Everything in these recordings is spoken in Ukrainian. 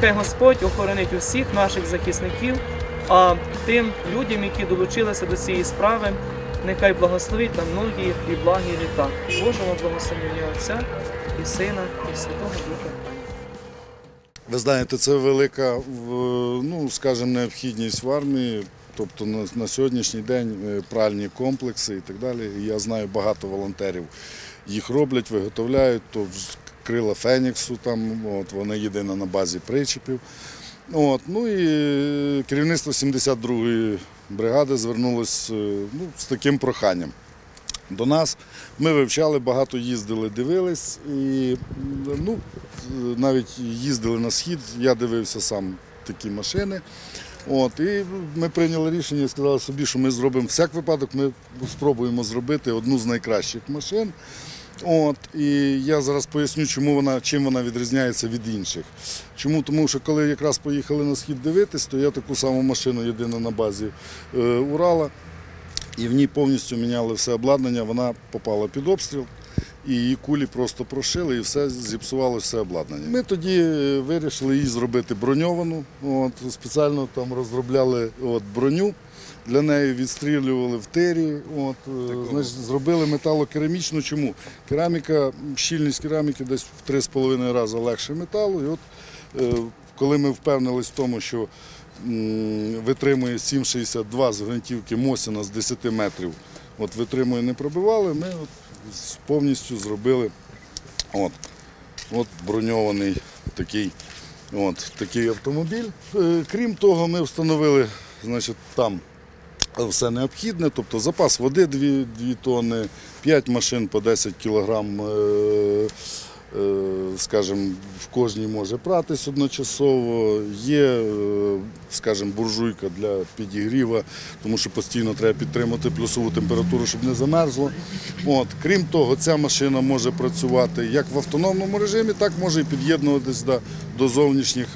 нехай Господь охоронить усіх наших захисників, а тим людям, які долучилися до цієї справи, нехай благословить на многі і благі літа. Божого благословення Отця і Сина, і Святого Духа. Ви знаєте, це велика, ну, скажімо, необхідність в армії. Тобто на, сьогоднішній день е, пральні комплекси і так далі. Я знаю багато волонтерів їх роблять, виготовляють. То крила Феніксу, там, от, вони єдине на базі причепів. От, ну і керівництво 72-ї бригади звернулося е, ну, з таким проханням до нас. Ми вивчали, багато їздили, дивились і ну, навіть їздили на схід. Я дивився сам такі машини. От, і ми прийняли рішення сказали собі, що ми зробимо всяк випадок, ми спробуємо зробити одну з найкращих машин. От, і я зараз поясню, чому вона, чим вона відрізняється від інших. Чому? Тому що коли якраз поїхали на схід дивитись, то я таку саму машину єдина на базі е, Урала і в ній повністю міняли все обладнання, вона попала під обстріл, і її кулі просто прошили, і все зіпсувало все обладнання. Ми тоді е, вирішили її зробити броньовану. От, спеціально там розробляли от, броню. Для неї відстрілювали в тирі, от, е, значить, зробили металокерамічну. Чому? Кераміка, щільність кераміки десь в 3,5 рази легше металу. І от, е, коли ми впевнились в тому, що витримує 7,62 з гвинтівки Мосіна з 10 метрів, от витримує, не пробивали, ми от повністю зробили от, от броньований такий, от, такий автомобіль. Е, Крім того, ми встановили значить, там все необхідне, тобто запас води 2, 2 тонни, 5 машин по 10 кілограм, е, е, скажімо, в кожній може пратись одночасово. Є, е, скажімо, буржуйка для підігріва, тому що постійно треба підтримати плюсову температуру, щоб не замерзло. От. Крім того, ця машина може працювати як в автономному режимі, так може і під'єднуватись до, до зовнішніх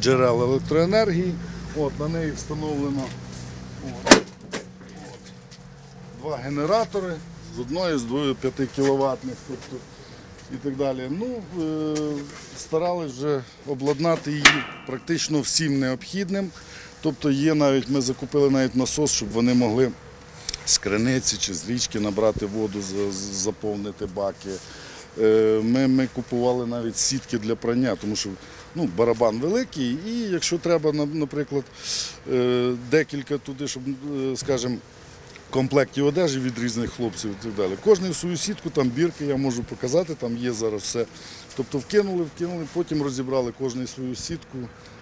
джерел електроенергії. От, на неї встановлено Два генератори з одної, з двоє 5 кіловатних, тобто і так далі. Ну, е, старались вже обладнати її практично всім необхідним. Тобто є навіть, ми закупили навіть насос, щоб вони могли з криниці чи з річки набрати воду, заповнити баки. Е, Ми, ми купували навіть сітки для прання, тому що ну, барабан великий, і якщо треба, наприклад, е, декілька туди, щоб, е, скажімо, комплектів одежі від різних хлопців і так далі. Кожний в свою сітку, там бірки, я можу показати, там є зараз все. Тобто вкинули, вкинули, потім розібрали кожний свою сітку,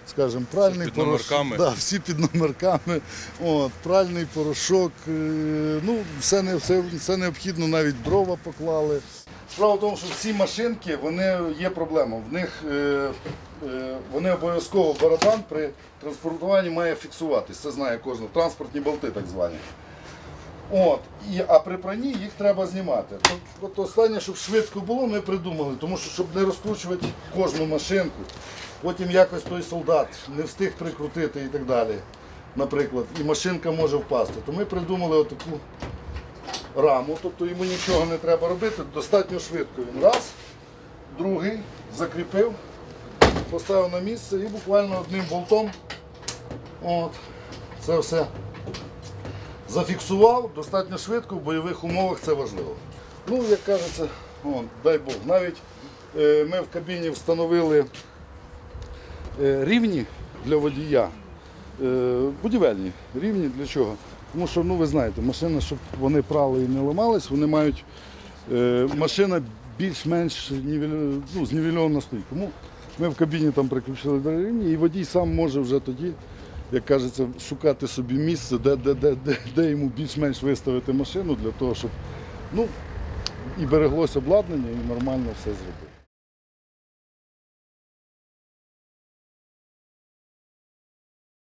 скажімо, пральний під порошок. номерками. Да, всі під номерками. От, пральний порошок, е, ну, все, все, все необхідно, навіть дрова поклали. Справа в тому, що ці машинки, вони є проблема. В них е, е, вони обов'язково барабан при транспортуванні має фіксуватись. Це знає кожен. Транспортні болти так звані. От, і, а при пранні їх треба знімати. От, от останнє, щоб швидко було, ми придумали, тому що щоб не розкручувати кожну машинку, потім якось той солдат не встиг прикрутити і так далі, наприклад, і машинка може впасти. То ми придумали отаку раму, тобто йому нічого не треба робити, достатньо швидко. Він раз, другий, закріпив, поставив на місце і буквально одним болтом от, це все зафіксував достатньо швидко, в бойових умовах це важливо. Ну, як кажеться, он, дай Бог, навіть е, ми в кабіні встановили е, рівні для водія, е, будівельні рівні для чого? Тому що, ну ви знаєте, машина, щоб вони прали і не ламались, вони мають е, машина більш-менш нівель- ну, знівельована стоїть. Тому ми в кабіні там приключили до і водій сам може вже тоді, як кажеться, шукати собі місце, де, де, де, де, де йому більш-менш виставити машину для того, щоб ну, і береглося обладнання, і нормально все зробити.